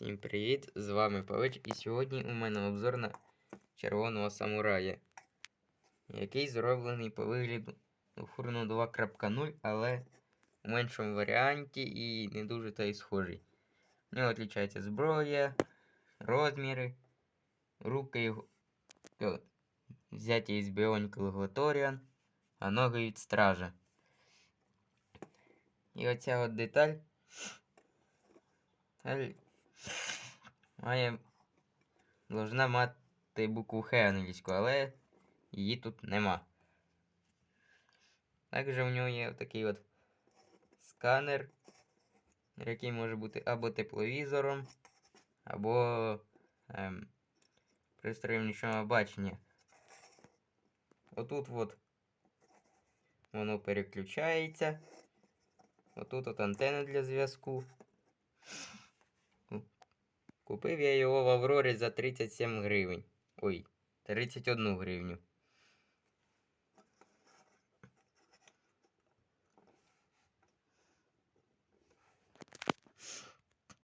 Всім привіт! З вами Павич, і сьогодні у мене обзор на червоного самурая, який зроблений по вигляду Фурну 2.0, але у меншому варіанті і не дуже та й схожий. В нього відрізняється зброя, розміри, руки його взяті із Bionicle Глоторіан, а ноги від стража. І оця от деталь має должна мати букву Х англійську, але її тут нема. Також у нього є такий от сканер, який може бути або тепловізором, або ем, пристроєм нічного бачення. Отут от воно переключається. Отут от антенна для зв'язку. Купив я його в Аврорі за 37 гривень. Ой, 31 гривню.